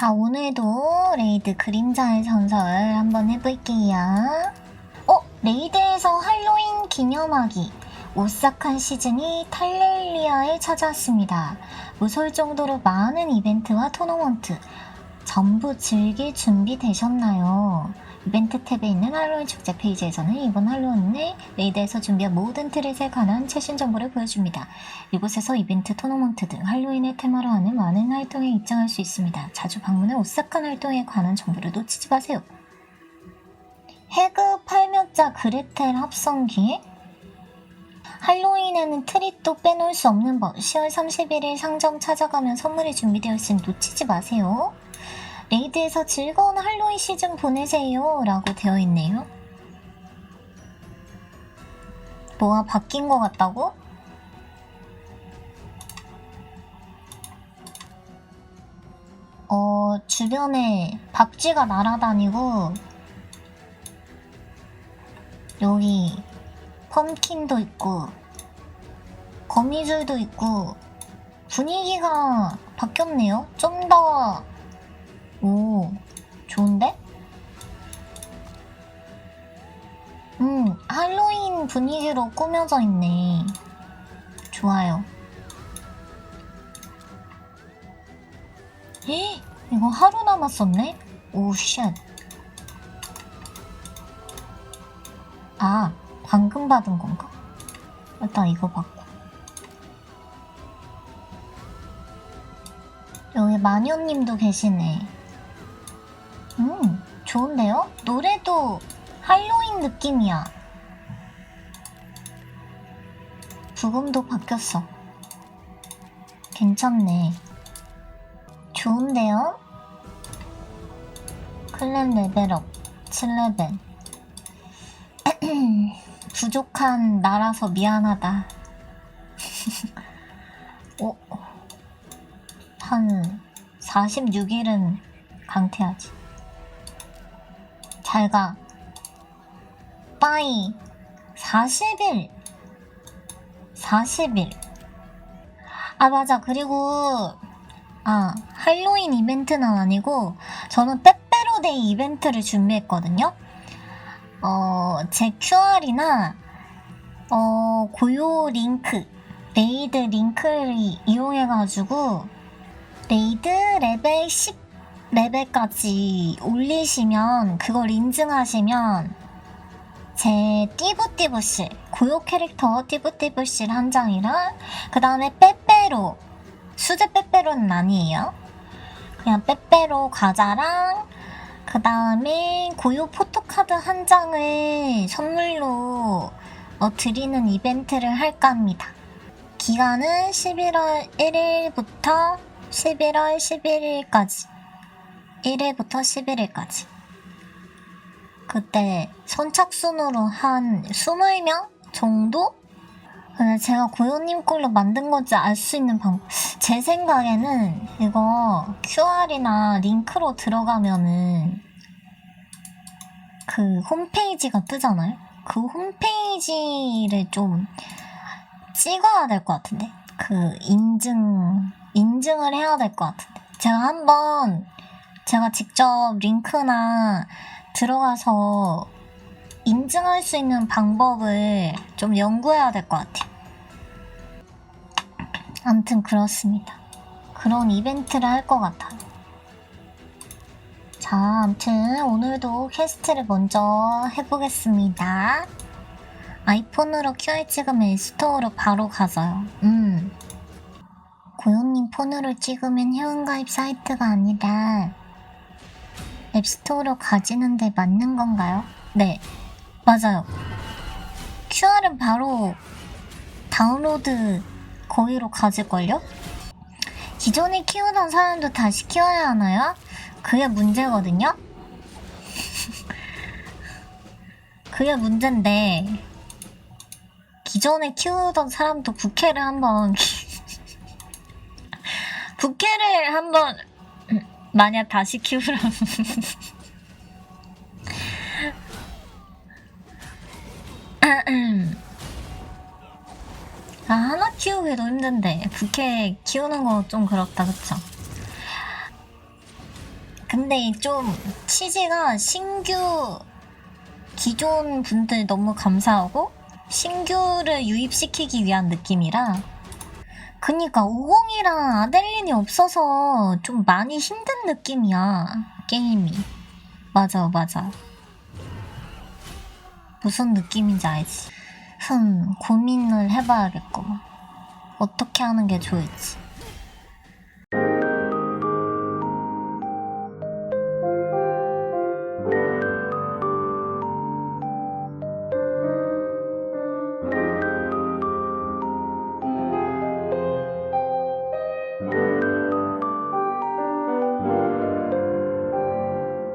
자, 오늘도 레이드 그림자의 전설 한번 해볼게요. 어, 레이드에서 할로윈 기념하기. 오싹한 시즌이 탈렐리아에 찾아왔습니다. 무서울 정도로 많은 이벤트와 토너먼트. 전부 즐길 준비 되셨나요? 이벤트 탭에 있는 할로윈 축제 페이지에서는 이번 할로윈에 레이드에서 준비한 모든 트릿에 관한 최신 정보를 보여줍니다. 이곳에서 이벤트, 토너먼트 등 할로윈을 테마로 하는 많은 활동에 입장할 수 있습니다. 자주 방문해 오싹한 활동에 관한 정보를 놓치지 마세요. 해그 팔명자 그레텔 합성기 할로윈에는 트릿도 빼놓을 수 없는 법. 10월 31일 상점 찾아가면 선물이 준비되어 있으니 놓치지 마세요. 레이드에서 즐거운 할로윈 시즌 보내세요. 라고 되어 있네요. 뭐가 바뀐 것 같다고? 어, 주변에 박쥐가 날아다니고, 여기 펌킨도 있고, 거미줄도 있고, 분위기가 바뀌었네요. 좀 더, 오, 좋은데? 음, 할로윈 분위기로 꾸며져 있네. 좋아요. 에? 이거 하루 남았었네? 오, 쉣. 아, 방금 받은 건가? 일단 이거 받고. 여기 마녀님도 계시네. 음, 좋은데요? 노래도 할로윈 느낌이야. 부금도 바뀌었어. 괜찮네. 좋은데요? 클랜 레벨업 7레벨. 부족한 나라서 미안하다. 어? 한 46일은 강퇴하지. 잘 가. 빠이. 40일. 40일. 아, 맞아. 그리고, 아, 할로윈 이벤트는 아니고, 저는 빼빼로데이 이벤트를 준비했거든요. 어, 제 QR이나, 어, 고요 링크, 레이드 링크를 이용해가지고, 레이드 레벨 10 레벨까지 올리시면, 그걸 인증하시면, 제 띠부띠부실, 고요 캐릭터 띠부띠부실 한 장이랑, 그 다음에 빼빼로, 수제 빼빼로는 아니에요. 그냥 빼빼로 과자랑, 그 다음에 고요 포토카드 한 장을 선물로 어, 드리는 이벤트를 할까 합니다. 기간은 11월 1일부터 11월 11일까지. 1일부터 11일까지. 그때 선착순으로 한 20명 정도? 근데 제가 고요님 걸로 만든 건지 알 수 있는 방법. 제 생각에는 이거 QR이나 링크로 들어가면은 그 홈페이지가 뜨잖아요? 그 홈페이지를 좀 찍어야 될 것 같은데? 그 인증, 인증을 해야 될 것 같은데. 제가 한번 제가 직접 링크나 들어가서 인증할 수 있는 방법을 좀 연구해야 될 것 같아요. 아무튼 그렇습니다. 그런 이벤트를 할 것 같아요. 자, 아무튼 오늘도 퀘스트를 먼저 해보겠습니다. 아이폰으로 QR 찍으면 스토어로 바로 가져요. 음. 고요님 폰으로 찍으면 회원가입 사이트가 아니라 앱스토어로 가지는데 맞는 건가요? 네, 맞아요. QR은 바로 다운로드 거기로 가질걸요? 기존에 키우던 사람도 다시 키워야 하나요? 그게 문제거든요? 그게 문제인데, 기존에 키우던 사람도 부캐를 한번, 부캐를 한번, 만약 다시 키우라면. 아, 하나 키우기도 힘든데, 부캐 키우는 거 좀 그렇다, 그쵸? 근데 좀 취지가 신규 기존 분들 너무 감사하고 신규를 유입시키기 위한 느낌이라 그니까 50이랑 아델린이 없어서 좀 많이 힘든 느낌이야 게임이. 맞아 맞아. 무슨 느낌인지 알지? 흠 고민을 해봐야겠구만. 어떻게 하는 게 좋을지